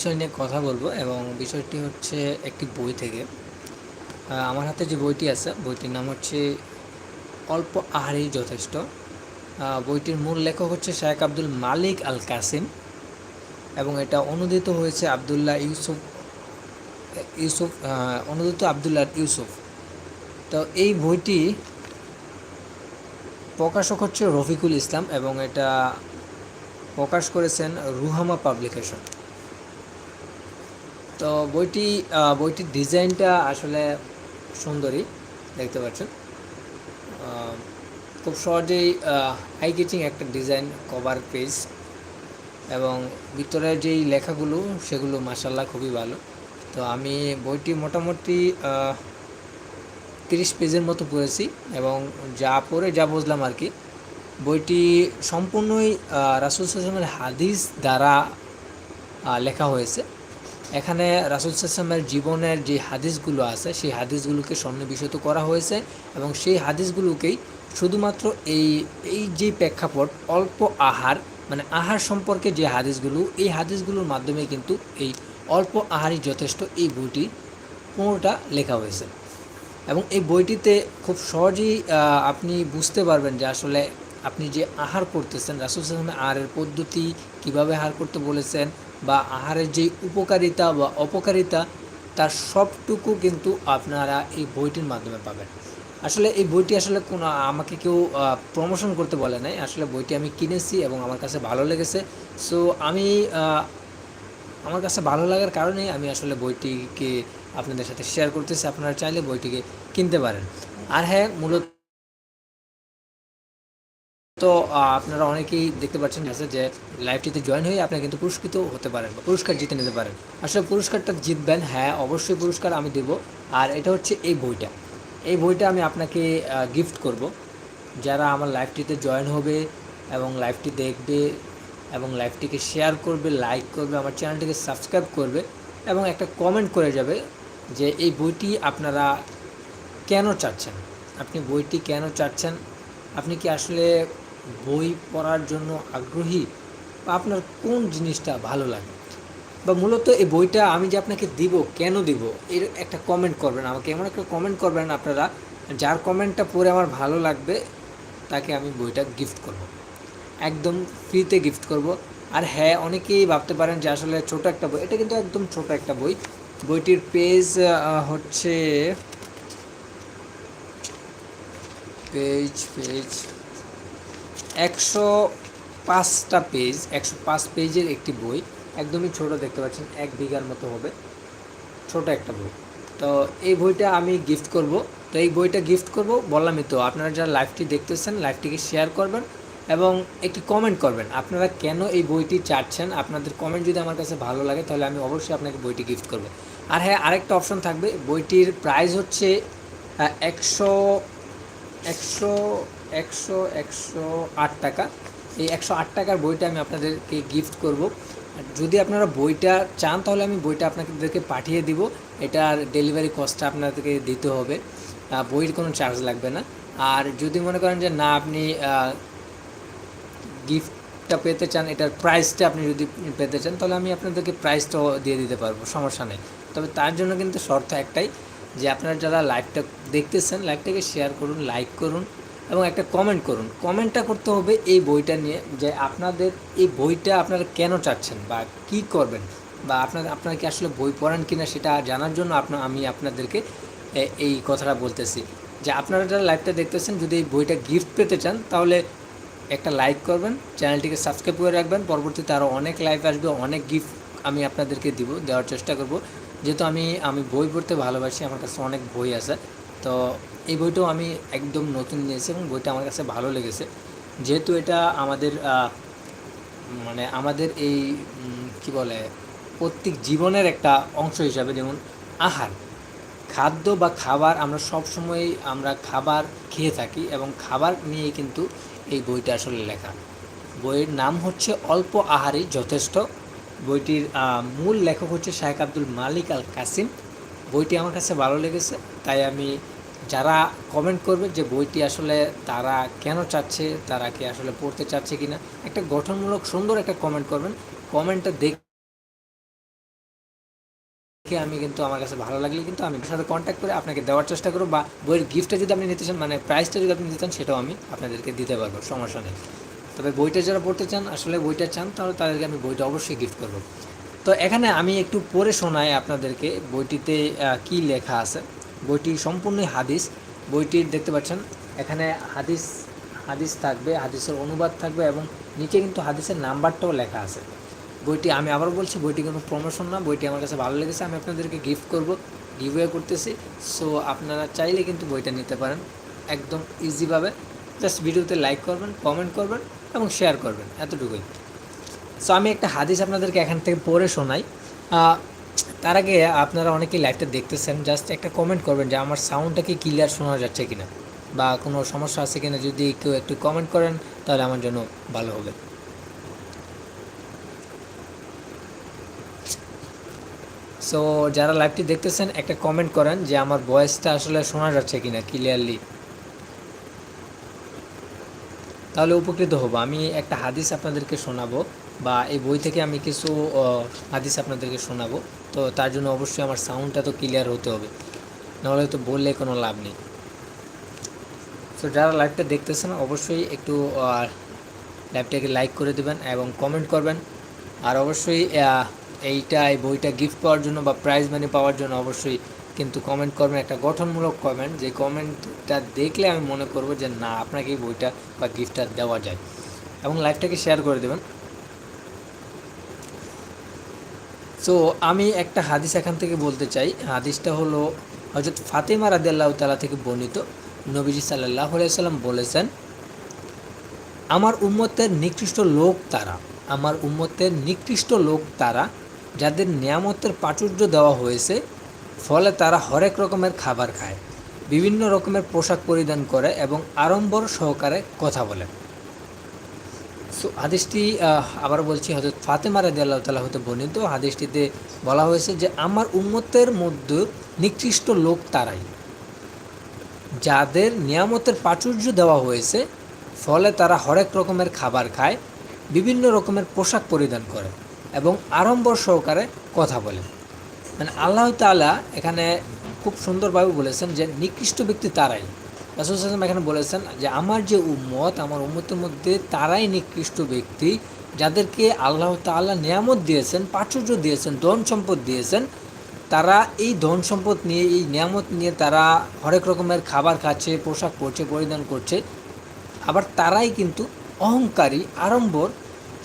বিষয় নিয়ে কথা বলব এবং বিষয়টি হচ্ছে একটি বই থেকে। আমার হাতে যে বইটি আছে, বইটির নাম হচ্ছে অল্প আহারেই যথেষ্ট। বইটির মূল লেখক হচ্ছে শেখ আব্দুল মালিক আল কাসিম এবং এটা অনুদিত হয়েছে আবদুল্লাহ ইউসুফ ইউসুফ অনুদিত আবদুল্লাহ ইউসুফ। তো এই বইটি প্রকাশক হচ্ছে রফিকুল ইসলাম এবং এটা প্রকাশ করেছেন রুহামা পাবলিকেশন। তো বইটি বইটির ডিজাইনটা আসলে সুন্দরী দেখতে পাচ্ছেন। খুব সহজেই হাই কিচিং একটা ডিজাইন কভার পেজ এবং ভিতরের যেই লেখাগুলো, সেগুলো মাসাল্লাহ খুবই ভালো। তো আমি বইটি মোটামুটি তিরিশ পেজের মতো পড়েছি, এবং যা পড়ে যা বুঝলাম আর কি, বইটি সম্পূর্ণই রাসুল সাল্লামের হাদিস দ্বারা লেখা হয়েছে। এখানে রাসুল সাল্লামের জীবনের যে হাদিসগুলো আছে, সেই হাদিসগুলোকে সন্নিবেশিত করা হয়েছে এবং সেই হাদিসগুলোকেই শুধুমাত্র এই এই যে প্রেক্ষাপট, অল্প আহার মানে আহার সম্পর্কে যে হাদিসগুলো, এই হাদিসগুলোর মাধ্যমে কিন্তু এই অল্প আহারই যথেষ্ট এই বইটি পুরোটা লেখা হয়েছে। এবং এই বইটিতে খুব সহজেই আপনি বুঝতে পারবেন যে আসলে আপনি যে আহার করতেছেন, রাসুল সালামের আহারের পদ্ধতি কীভাবে আহার করতে বলেছেন বা আহারের যে উপকারিতা বা অপকারিতা, তার সবটুকু কিন্তু আপনারা এই বইটির মাধ্যমে পাবেন। আসলে এই বইটি আসলে কোনো, আমাকে কেউ প্রমোশন করতে বলে নাই। আসলে বইটি আমি কিনেছি এবং আমার কাছে ভালো লেগেছে। সো আমি আমার কাছে ভালো লাগার কারণেই আমি আসলে বইটিকে আপনাদের সাথে শেয়ার করতেছি। আপনারা চাইলে বইটিকে কিনতে পারেন। আর হ্যাঁ মূলত তো আপনারা অনেকেই দেখতে পাচ্ছেন আছে যে লাইভটিতে জয়েন হয়ে আপনারা কিন্তু পুরস্কৃত হতে পারেন বা পুরস্কার জিতে নিতে পারেন। আসলে পুরস্কারটা জিতবেন হ্যাঁ অবশ্যই পুরস্কার আমি দেব। আর এটা হচ্ছে এই বইটা। এই বইটা আমি আপনাকে গিফট করব। যারা আমার লাইভটিতে জয়েন হবে এবং লাইভটি দেখবে এবং লাইভটিকে শেয়ার করবে লাইক করবে, আমার চ্যানেলটিকে সাবস্ক্রাইব করবে এবং একটা কমেন্ট করে যাবে যে এই বইটি আপনারা কেন চাচ্ছেন? আপনি বইটি কেন চাচ্ছেন? আপনি কি আসলে বই পড়ার জন্য আগ্রহী বা আপনার কোন জিনিসটা ভালো লাগে? বা মূলত এই বইটা আমি যে আপনাকে দিব, কেন দিব, এর একটা কমেন্ট করবেন আমাকে। এমন একটা কমেন্ট করবেন আপনারা যার কমেন্টটা পড়ে আমার ভালো লাগবে, তাকে আমি বইটা গিফট করব। একদম ফ্রিতে গিফট করব। আর হ্যাঁ অনেকেই ভাবতে পারেন যে আসলে ছোট একটা বই, এটা কিন্তু একদম ছোট একটা বই। বইটির পেজ হচ্ছে পেজ পেজ একশো পাঁচটা পেজ, একশো পাঁচ পেজের একটি বই, একদমই ছোট দেখতে পাচ্ছেন, এক বিঘার মতো হবে, ছোট একটা বই। তো এই বইটা আমি গিফট করব। তো এই বইটা গিফট করব, বললামই তো, আপনারা যারা লাইভটি দেখতেছেন লাইভটিকে শেয়ার করবেন এবং একটি কমেন্ট করবেন, আপনারা কেন এই বইটি চাচ্ছেন? আপনাদের কমেন্ট যদি আমার কাছে ভালো লাগে, তাহলে আমি অবশ্যই আপনাকে বইটি গিফট করব। আর হ্যাঁ আরেকটা অপশন থাকবে, বইটির প্রাইস হচ্ছে একশো একশো একশো একশো আট টাকা। এই একশো আট টাকার বইটা আমি আপনাদেরকে গিফট করব। যদি আপনারা বইটা চান, তাহলে আমি বইটা আপনাদেরকে পাঠিয়ে দিব। এটার ডেলিভারি কস্টটা আপনাদেরকে দিতে হবে। বইয়ের কোনো চার্জ লাগবে না। আর যদি মনে করেন যে না, আপনি গিফটটা পেতে চান, এটার প্রাইসটা আপনি যদি পেতে চান, তাহলে আমি আপনাদেরকে প্রাইসটাও দিয়ে দিতে পারব, সমস্যা নেই। তবে তার জন্য কিন্তু শর্ত একটাই যে আপনারা যারা লাইভটা দেখতেছেন, লাইভটাকে শেয়ার করুন লাইক করুন এবং একটা কমেন্ট করুন। কমেন্টটা করতে হবে এই বইটা নিয়ে যে আপনাদের এই বইটা আপনারা কেন চাচ্ছেন বা কি করবেন? বা আপনার, আপনারা কি আসলে বই পড়েন কিনা সেটা জানার জন্য আপনার আমি আপনাদেরকে এই কথাটা বলতেছি। যে আপনারা যারা লাইভটা দেখতেছেন, যদি এই বইটা গিফট পেতে চান, তাহলে একটা লাইক করবেন, চ্যানেলটিকে সাবস্ক্রাইব করে রাখবেন। পরবর্তীতে আরও অনেক লাইভ আসবে, অনেক গিফট আমি আপনাদেরকে দিব, দেওয়ার চেষ্টা করব। যেহেতু আমি আমি বই পড়তে ভালোবাসি, আমার কাছে অনেক বই আছে। তো এই বইটাও আমি একদম নতুন নিয়েছি এবং বইটা আমার কাছে ভালো লেগেছে। যেহেতু এটা আমাদের মানে আমাদের এই কি বলে, প্রত্যেক জীবনের একটা অংশ হিসাবে যেমন আহার, খাদ্য বা খাবার আমরা সব সময় আমরা খাবার খেয়ে থাকি এবং খাবার নিয়েই কিন্তু এই বইটা আসলে লেখা। বইয়ের নাম হচ্ছে অল্প আহারই যথেষ্ট। বইটির মূল লেখক হচ্ছে শাহেখ আব্দুল মালিক আল কাসিম বইটি আমার কাছে ভালো লেগেছে, তাই আমি, যারা কমেন্ট করবে যে বইটি আসলে তারা কেন চাচ্ছে, তারা কি আসলে পড়তে চাচ্ছে কি না একটা গঠনমূলক সুন্দর একটা কমেন্ট করবেন। কমেন্টটা দেখে আমি কিন্তু আমার কাছে ভালো লাগলে কিন্তু আমি সাথে কন্ট্যাক্ট করে আপনাকে দেওয়ার চেষ্টা করব বা বইয়ের গিফটটা যদি আপনি নিতে চান মানে প্রাইসটা যদি আপনি নিতে চান, সেটাও আমি আপনাদেরকে দিতে পারব, সমস্যা নেই। তবে বইটা যারা পড়তে চান, আসলে বইটা চান, তাহলে তাদেরকে আমি বইটা অবশ্যই গিফট করব। তো এখানে আমি একটু পড়ে শোনাই আপনাদেরকে বইটিতে কি লেখা আছে। বইটি সম্পূর্ণই হাদিস। বইটির দেখতে পাচ্ছেন, এখানে হাদিস হাদিস থাকবে, হাদিসের অনুবাদ থাকবে এবং নিচে কিন্তু হাদিসের নাম্বারটাও লেখা আছে। বইটি আমি আবার বলছি, বইটি কোনো প্রমোশন না, বইটি আমার কাছে ভালো লেগেছে, আমি আপনাদেরকে গিফট করব গিভওয়ে করতেছি। সো আপনারা চাইলে কিন্তু বইটা নিতে পারেন, একদম ইজিভাবে জাস্ট ভিডিওতে লাইক করবেন কমেন্ট করবেন এবং শেয়ার করবেন, এতটুকুই। সো আমি একটা হাদিস আপনাদেরকে এখান থেকে পড়ে শোনাই। তার আগে আপনারা অনেকেই লাইভটা দেখতেছেন জাস্ট একটা কমেন্ট করবেন যে আমার সাউন্ডটা কি ক্লিয়ার শোনা যাচ্ছে কিনা বা কোনো সমস্যা আছে কিনা, যদি কেউ একটু কমেন্ট করেন, তাহলে আমার জন্য ভালো হবে। সো যারা লাইভটি দেখতেছেন, একটা কমেন্ট করেন যে আমার ভয়েসটা আসলে শোনা যাচ্ছে কিনা ক্লিয়ারলি তাহলে উপকৃত হব। আমি একটা হাদিস আপনাদেরকে শোনাবো বা এই বই থেকে আমি কিছু হাদিস আপনাদেরকে শোনাবো। তো তার জন্য অবশ্যই আমার সাউন্ডটা তো ক্লিয়ার হতে হবে। নাহলে তো বললে কোনো লাভ নেই। তো যারা লাইভটা দেখতেছেন, অবশ্যই একটু লাইভটাকে লাইক করে দেবেন এবং কমেন্ট করবেন। আর অবশ্যই এইটা, এই বইটা গিফট পাওয়ার জন্য বা প্রাইজ মানি পাওয়ার জন্য অবশ্যই কিন্তু কমেন্ট করবেন, একটা গঠনমূলক কমেন্ট যে কমেন্টটা দেখলে আমি মনে করব যে না, আপনাকে বইটা বা গিফটটা দেওয়া যায়। এবং লাইভটাকে শেয়ার করে দেবেন। সো আমি একটা হাদিস এখান থেকে বলতে চাই। হাদিসটা হলো হজরত ফাতেমা রাদিয়াল্লাহ তালা থেকে বর্ণিত। নবীজি সাল্লাহ সাল্লাম বলেছেন, আমার উম্মতের নিকৃষ্ট লোক তারা, আমার উম্মতের নিকৃষ্ট লোক তারা, যাদের নিয়ামতের প্রাচুর্য দেওয়া হয়েছে ফলে তারা হরেক রকমের খাবার খায়, বিভিন্ন রকমের পোশাক পরিধান করে এবং আড়ম্বর সহকারে কথা বলে। সো, হাদিসটি আবার বলছি হজরত ফাতেমা রাদি আল্লাহ তালা হতে বর্ণিত। হাদিসটিতে বলা হয়েছে যে, আমার উম্মতের মধ্যে নিকৃষ্ট লোক তারাই, যাদের নিয়ামতের প্রাচুর্য দেওয়া হয়েছে, ফলে তারা হরেক রকমের খাবার খায়, বিভিন্ন রকমের পোশাক পরিধান করে এবং আড়ম্বর সহকারে কথা বলে। মানে আল্লাহ তাআলা এখানে খুব সুন্দরভাবে বলেছেন যে নিকৃষ্ট ব্যক্তি তারাই। রাসুল সাল্লাম এখানে বলেছেন যে আমার যে উম্মত, আমার উম্মতের মধ্যে তারাই নিকৃষ্ট ব্যক্তি, যাদেরকে আল্লাহ তাআলা নিয়ামত দিয়েছেন, প্রাচুর্য দিয়েছেন, ধন সম্পদ দিয়েছেন, তারা এই ধন সম্পদ নিয়ে, এই নিয়ামত নিয়ে তারা হরেক রকমের খাবার খাচ্ছে, পোশাক পরছে, পরিধান করছে। আবার তারাই কিন্তু অহংকারী, আড়ম্বর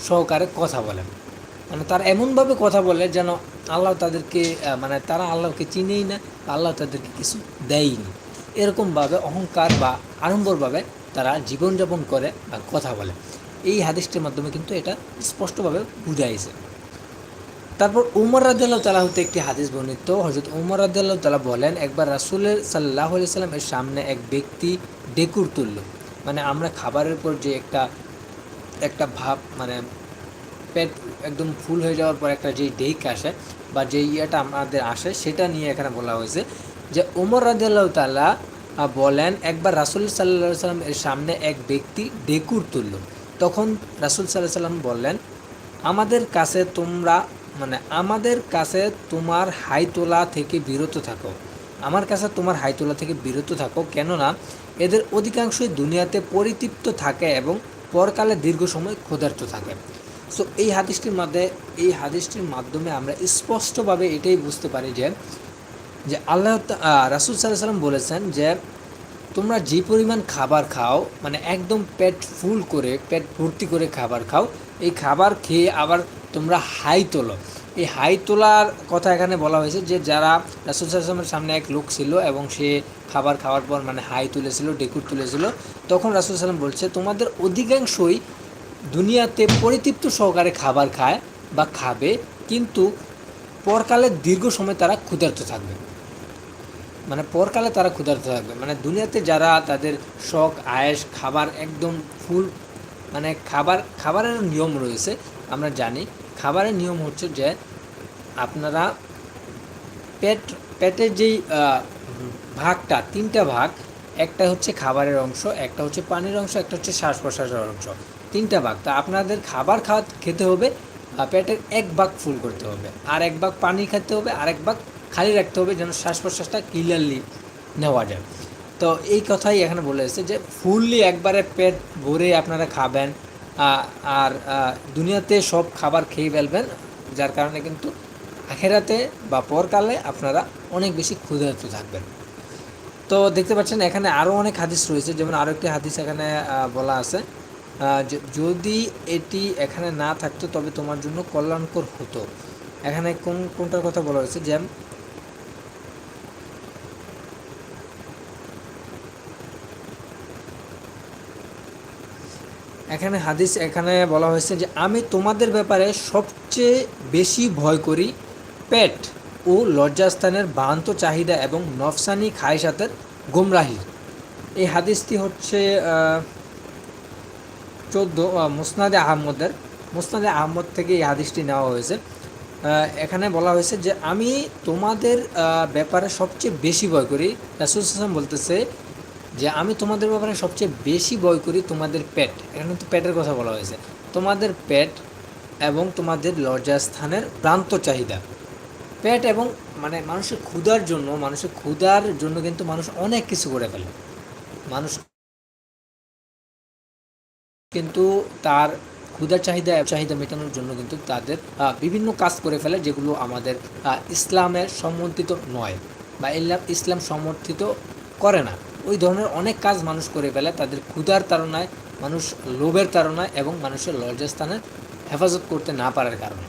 সহকারে কথা বলেন। মানে তারা এমনভাবে কথা বলে যেন আল্লাহ তাদেরকে মানে তারা আল্লাহকে চিনেই না, আল্লাহ তাদেরকে কিছু দেয়নি এরকমভাবে অহংকার বা আড়ম্বরভাবে তারা জীবনযাপন করে বা কথা বলে। এই হাদিসটির মাধ্যমে কিন্তু এটা স্পষ্টভাবে বুঝাইছে। তারপর উমর রাদিয়াল্লাহু তালা হতে একটি হাদিস বর্ণিত। হযরত উমর রাদিয়াল্লাহু তাআলা বলেন, একবার রাসূলের সাল্লাল্লাহু আলাইহি সাল্লামের সামনে এক ব্যক্তি ডেকুর তুলল। মানে আমরা খাবারের পর যে একটা একটা ভাব মানে পেট একদম ফুল হয়ে যাওয়ার পর একটা যেই ডেক আসে বা যেই ইয়েটা আমাদের আসে সেটা নিয়ে এখানে বলা হয়েছে যে উমর রাদিয়াল্লাহু তাআলা আহ, বলেন একবার রাসূল আলাইহি সাল্লাম এর সামনে এক ব্যক্তি ডেকুর তুলল। তখন রাসূল আলাইহি সাল্লাম বললেন আমাদের কাছে তোমরা মানে আমাদের কাছে তোমার হাই তোলা থেকে বিরত থাকো। আমার কাছে তোমার হাই তোলা থেকে বিরত থাকো। কেননা এদের অধিকাংশই দুনিয়াতে পরিতৃপ্ত থাকে এবং পরকালে দীর্ঘ সময় ক্ষুধার্ত থাকে। সো এই হাদিসটির মধ্যে এই হাদিসটির মাধ্যমে আমরা স্পষ্টভাবে এটাই বুঝতে পারি যে যে আল্লাহ আহ, সাল্লাহ সাল্লাম বলেছেন যে তোমরা যে পরিমাণ খাবার খাও মানে একদম পেট ফুল করে পেট ভর্তি করে খাবার খাও এই খাবার খেয়ে আবার তোমরা হাই তোলো। এই হাই তোলার কথা এখানে বলা হয়েছে যে যারা রাসুল সাল্লামের সামনে এক লোক ছিল এবং সে খাবার খাওয়ার পর মানে হাই তুলেছিল ডেকুর তুলেছিল তখন রাসুল সাল্লাম বলছে তোমাদের অধিকাংশই দুনিয়াতে পরিতৃপ্ত সহকারে খাবার খায় বা খাবে, কিন্তু পরকালে দীর্ঘ সময় তারা ক্ষুধার্ত থাকবে। মানে পরকালে তারা ক্ষুধার্ত থাকবে। মানে দুনিয়াতে যারা তাদের শখ, আয়েস, খাবার একদম ফুল মানে খাবার, খাবারের নিয়ম রয়েছে, আমরা জানি। খাবারের নিয়ম হচ্ছে যে আপনারা পেট, পেটের যেই ভাগটা, তিনটা ভাগ, একটা হচ্ছে খাবারের অংশ, একটা হচ্ছে পানির অংশ, একটা হচ্ছে শ্বাস প্রশ্বাসের অংশ। তিনটা ভাগ। তা আপনাদের খাবার খাওয়া খেতে হবে পেটের এক ভাগ ফুল করতে হবে। আর এক ভাগ পানি খেতে হবে, আর এক ভাগ খালি রাখতে হবে যেন শ্বাস প্রশ্বাসটা ক্লিয়ারলি নেওয়া যায়। তো এই কথাই এখানে বলে এসেছে যে ফুললি একবারে পেট ভরে আপনারা খাবেন আর দুনিয়াতে সব খাবার খেয়ে ফেলবেন, যার কারণে কিন্তু আখেরাতে বা পরকালে আপনারা অনেক বেশি ক্ষুধার্ত থাকবেন। তো দেখতে পাচ্ছেন এখানে আরও অনেক হাদিস রয়েছে, যেমন আরও একটি হাদিস এখানে বলা আছে। যদি এটি এখানে না থাকতো, তবে তোমার জন্য কল্যাণকর হতো। এখানে কোন, কোনটার কথা বলা হয়েছে? যেমন এখানে হাদিস, এখানে বলা হয়েছে যে, আমি তোমাদের ব্যাপারে সবচেয়ে বেশি ভয় করি পেট ও লজ্জাস্থানের ভ্রান্ত চাহিদা এবং নফসানি খায়সাতের গুমরাহি। এই হাদিসটি হচ্ছে চোদ্দ মুসনাদে আহমদের, মুসনাদে আহমদ থেকে এই হাদিসটি নেওয়া হয়েছে। এখানে বলা হয়েছে যে, আমি তোমাদের ব্যাপারে সবচেয়ে বেশি ভয় করি। হাসান বলতেছে যে, আমি তোমাদের ব্যাপারে সবচেয়ে বেশি ভয় করি তোমাদের পেট। এখানে তো পেটের কথা বলা হয়েছে। তোমাদের পেট এবং তোমাদের লজ্জাস্থানের প্রান্ত চাহিদা। পেট এবং মানে মানুষের ক্ষুধার জন্য, মানুষের ক্ষুধার জন্য কিন্তু মানুষ অনেক কিছু করে ফেলে। মানুষ কিন্তু তার ক্ষুধার চাহিদা চাহিদা মেটানোর জন্য কিন্তু তাদের বিভিন্ন কাজ করে ফেলে যেগুলো আমাদের ইসলামের সমর্থিত নয় বা ইসলাম সমর্থিত করে না। ওই ধরনের অনেক কাজ মানুষ করে ফেলে তাদের ক্ষুধার তাড়নায়, মানুষ লোভের তাড়নায় এবং মানুষের লজ্জাস্থানের হেফাজত করতে না পারার কারণে।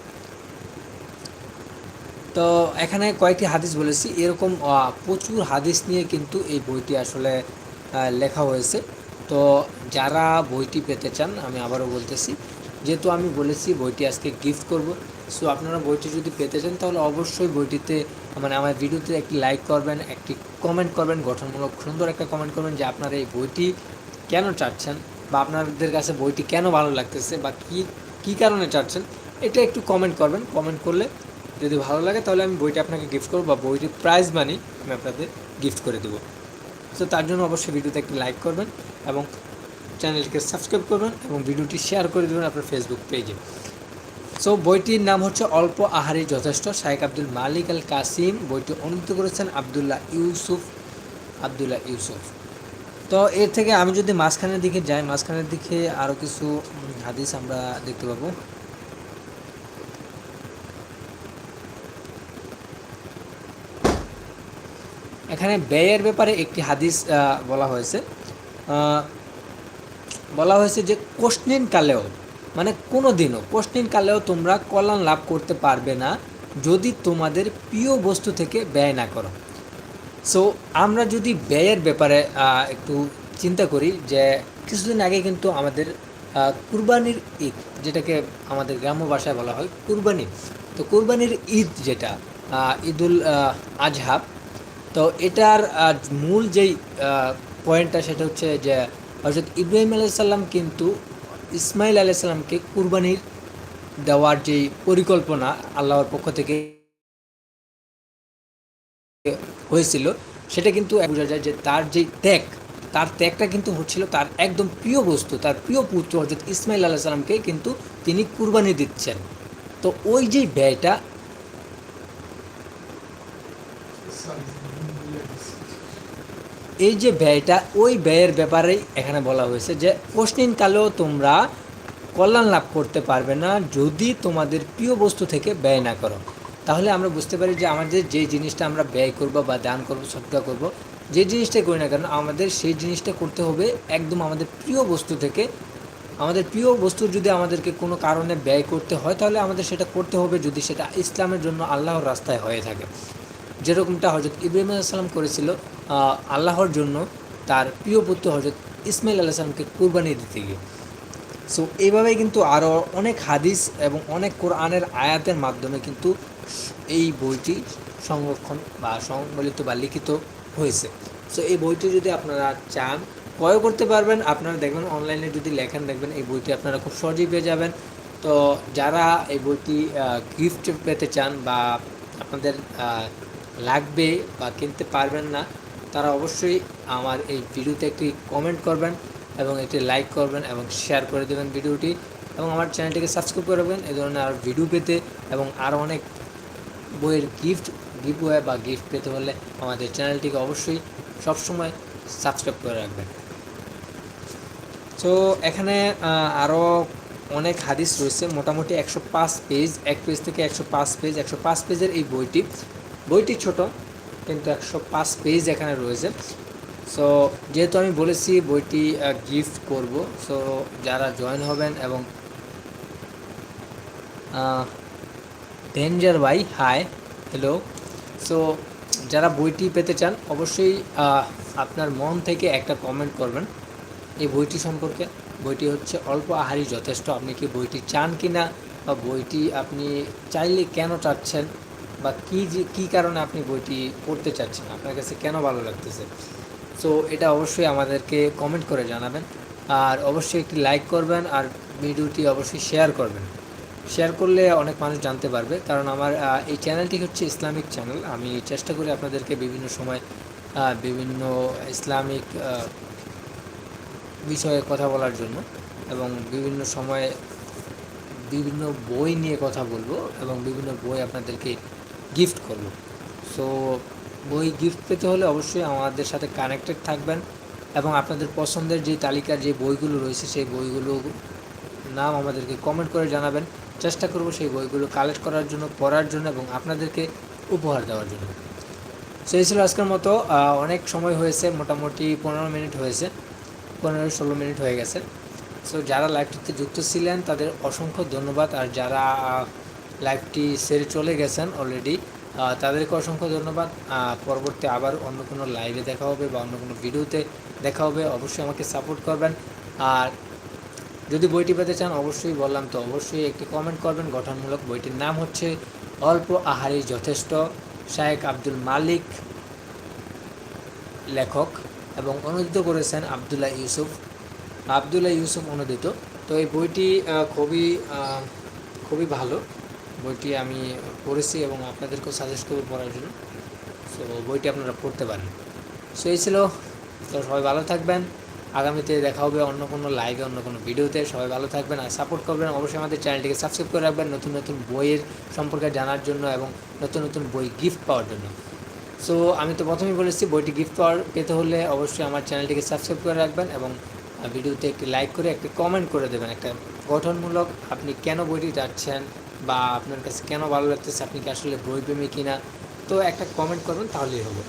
তো এখানে কয়েকটি হাদিস বলেছি। এরকম প্রচুর হাদিস নিয়ে কিন্তু এই বইটি আসলে লেখা হয়েছে। তো যারা বইটি পেতে চান, আমি আবারও বলতেছি, যেহেতু আমি বলেছি বইটি আজকে গিফট করব সো আপনারা বইটি যদি পেতে চান, তাহলে অবশ্যই বইটিতে মানে আমার ভিডিওতে একটি লাইক করবেন, একটি কমেন্ট করবেন, গঠনমূলক সুন্দর একটা কমেন্ট করবেন যে আপনারা এই বইটি কেন চাচ্ছেন বা আপনাদের কাছে বইটি কেন ভালো লাগতেছে বা কী কী কারণে চাচ্ছেন, এটা একটু কমেন্ট করবেন। কমেন্ট করলে যদি ভালো লাগে, তাহলে আমি বইটা আপনাকে গিফট করব বা বইটির প্রাইজ মানি আমি আপনাদের গিফট করে দেবো। তো তার জন্য অবশ্যই ভিডিওতে একটি লাইক করবেন এবং চ্যানেলটিকে সাবস্ক্রাইব করবেন এবং ভিডিওটি শেয়ার করে দেবেন আপনার ফেসবুক পেজে সো বইটির নাম হচ্ছে অল্প আহারে যথেষ্ট। শাহেক আব্দুল মালিক আল কাসিম বইটি অনুদিত করেছেন আবদুল্লাহ ইউসুফ আবদুল্লাহ ইউসুফ। তো, এর থেকে আমি যদি মাঝখানের দিকে যাই, মাঝখানের দিকে আরও কিছু হাদিস আমরা দেখতে পাবো। এখানে ব্যয়ের ব্যাপারে একটি হাদিস বলা হয়েছে। বলা হয়েছে যে কোষ্ণিন কালেও মানে কোনো দিনও কোষ্ণিন কালেও তোমরা কল্যাণ লাভ করতে পারবে না যদি তোমাদের প্রিয় বস্তু থেকে ব্যয় না করো। সো আমরা যদি ব্যয়ের ব্যাপারে একটু চিন্তা করি যে, কিছুদিন আগে কিন্তু আমাদের কুরবানির ঈদ, যেটাকে আমাদের গ্রাম্য ভাষায় বলা হয় কুরবানি। তো কুরবানির ঈদ যেটা ঈদুল আজহা তো এটার মূল যেই পয়েন্টটা সেটা হচ্ছে যে হজরত ইব্রাহিম আলাইসাল্লাম কিন্তু ইসমাইল আলাইসাল্লামকে কুরবানির দেওয়ার যেই পরিকল্পনা আল্লাহর পক্ষ থেকে হয়েছিল, সেটা কিন্তু বোঝা যায় যে তার যে ত্যাগ, তার ত্যাগটা কিন্তু হচ্ছিল তার একদম প্রিয় বস্তু, তার প্রিয় পুত্র হজরত ইসমাইল আল্লাহ সাল্লামকে কিন্তু তিনি কুরবানি দিচ্ছেন। তো ওই যে ব্যয়টা এই যে ব্যয়টা, ওই ব্যয়ের ব্যাপারেই এখানে বলা হয়েছে যে কোষ্ণিন কালেও তোমরা কল্যাণ লাভ করতে পারবে না যদি তোমাদের প্রিয় বস্তু থেকে ব্যয় না করো। তাহলে আমরা বুঝতে পারি যে আমাদের যে জিনিসটা আমরা ব্যয় করব বা দান করব, সৎকার করব, যে জিনিসটা করি না কেন, আমাদের সেই জিনিসটা করতে হবে একদম আমাদের প্রিয় বস্তু থেকে। আমাদের প্রিয় বস্তুর যদি আমাদেরকে কোনো কারণে ব্যয় করতে হয়, তাহলে আমাদের সেটা করতে হবে যদি সেটা ইসলামের জন্য আল্লাহর রাস্তায় হয়ে থাকে। যেরকমটা হজরত ইব্রাহিম আলাইসাল্লাম করেছিল আল্লাহর জন্য তার প্রিয় পুত্র হজরত ইসমাইল আলাইসাল্লামকে কুরবানি দিতে গিয়ে। সো এইভাবেই কিন্তু আরও অনেক হাদিস এবং অনেক কোরআনের আয়াতের মাধ্যমে কিন্তু এই বইটি সংরক্ষণ বা সংবলিত বা লিখিত হয়েছে। সো এই বইটি যদি আপনারা চান, ক্রয় করতে পারবেন। আপনারা দেখবেন অনলাইনে যদি লেখেন, দেখবেন এই বইটি আপনারা খুব সহজেই পেয়ে যাবেন। তো যারা এই বইটি গিফট পেতে চান বা আপনাদের লাগবে বা কিনতে পারবেন না, তারা অবশ্যই আমার এই ভিডিওতে একটি কমেন্ট করবেন এবং একটি লাইক করবেন এবং শেয়ার করে দেবেন ভিডিওটি এবং আমার চ্যানেলটিকে সাবস্ক্রাইব করবেন এই ধরনের আর ভিডিও পেতে এবং আরও অনেক বইয়ের গিফট গিভওয়ে বা গিফট পেতে হলে আমাদের চ্যানেলটিকে অবশ্যই সবসময় সাবস্ক্রাইব করে রাখবেন। তো এখানে আরও অনেক হাদিস রয়েছে। মোটামুটি একশো পাঁচ পেজ এক পেজ থেকে একশো পাঁচ পেজ একশো পাঁচ পেজের এই বইটি। বইটি ছোট, কিন্তু একশো পাঁচ পেজ এখানে রয়েছে। সো যেহেতু আমি বলেছি বইটি গিফট করব সো যারা জয়েন হবেন এবং danger bye hi hello so যারা বইটি পেতে চান, অবশ্যই আপনার মন থেকে একটা কমেন্ট করবেন। এই বইটি সম্পর্কে, বইটি হচ্ছে অল্প আহারই যথেষ্ট। আপনি কি বইটি চান কি না বা বইটি আপনি চাইলে কেন চাচ্ছেন বা কী যে কী কারণে আপনি বইটি পড়তে চাচ্ছেন? আপনার কাছে কেন ভালো লাগতেছে? সো এটা অবশ্যই আমাদেরকে কমেন্ট করে জানাবেন। আর অবশ্যই একটি লাইক করবেন আর ভিডিওটি অবশ্যই শেয়ার করবেন। শেয়ার করলে অনেক মানুষ জানতে পারবে। কারণ আমার এই চ্যানেলটি হচ্ছে ইসলামিক চ্যানেল আমি চেষ্টা করি আপনাদেরকে বিভিন্ন সময় বিভিন্ন ইসলামিক বিষয়ে কথা বলার জন্য এবং বিভিন্ন সময়ে বিভিন্ন বই নিয়ে কথা বলব এবং বিভিন্ন বই আপনাদেরকে গিফট করব সো বই গিফট পেতে হলে অবশ্যই আমাদের সাথে কানেক্টেড থাকবেন এবং আপনাদের পছন্দের যে তালিকার যে বইগুলো রয়েছে, সেই বইগুলো নাম আমাদেরকে কমেন্ট করে জানাবেন। চেষ্টা করব সেই বইগুলো কালেক্ট করার জন্য, পড়ার জন্য এবং আপনাদেরকে উপহার দেওয়ার জন্য। সেই ছিল আজকের মতো। অনেক সময় হয়েছে, মোটামুটি পনেরো মিনিট হয়েছে, পনেরো ষোলো মিনিট হয়ে গেছে। সো যারা লাইভটিতে যুক্ত ছিলেন, তাদের অসংখ্য ধন্যবাদ। আর যারা লাইভটি সেরে চলে গেছেন অলরেডি তাদেরকে অসংখ্য ধন্যবাদ। পরবর্তী আবার অন্য কোনো লাইভে দেখা হবে বা অন্য কোনো ভিডিওতে দেখা হবে, অবশ্যই আমাকে সাপোর্ট করবেন। আর যদি বইটি পেতে চান, অবশ্যই বললাম তো, অবশ্যই একটি কমেন্ট করবেন। গঠনমূলক বইটির নাম হচ্ছে অল্প আহারই যথেষ্ট। শায়েক আব্দুল মালিক লেখক এবং অনুদিত করেছেন আবদুল্লাহ ইউসুফ। আবদুল্লাহ ইউসুফ অনুদিত। তো এই বইটি খুবই খুবই ভালো। বইটি আমি পড়েছি এবং আপনাদেরকেও সাজেস্ট করব পড়ার জন্য। সো বইটি আপনারা পড়তে পারেন। সো এই ছিল। তো সবাই ভালো থাকবেন। আগামীতে দেখা হবে অন্য কোনো লাইভে অন্য কোনো ভিডিওতে। সবাই ভালো থাকবেন আর সাপোর্ট করবেন। অবশ্যই আমাদের চ্যানেলটিকে সাবস্ক্রাইব করে রাখবেন নতুন নতুন বইয়ের সম্পর্কে জানার জন্য এবং নতুন নতুন বই গিফট পাওয়ার জন্য। সো আমি তো প্রথমেই বলেছি, বইটি গিফট পাওয়ার পেতে হলে অবশ্যই আমার চ্যানেলটিকে সাবস্ক্রাইব করে রাখবেন এবং ভিডিওতে একটি লাইক করে, একটি কমেন্ট করে দেবেন। একটা গঠনমূলক আপনি কেন বইটি চাচ্ছেন বা আপনার কাছে কেন ভালো লাগতেছে, আপনি কি আসলে বই প্রেমী কিনা, তো একটা কমেন্ট করবেন, তাহলেই হবে।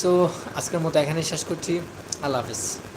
সো আজকের মতো এখানেই শেষ করছি। আল্লাহ হাফিজ।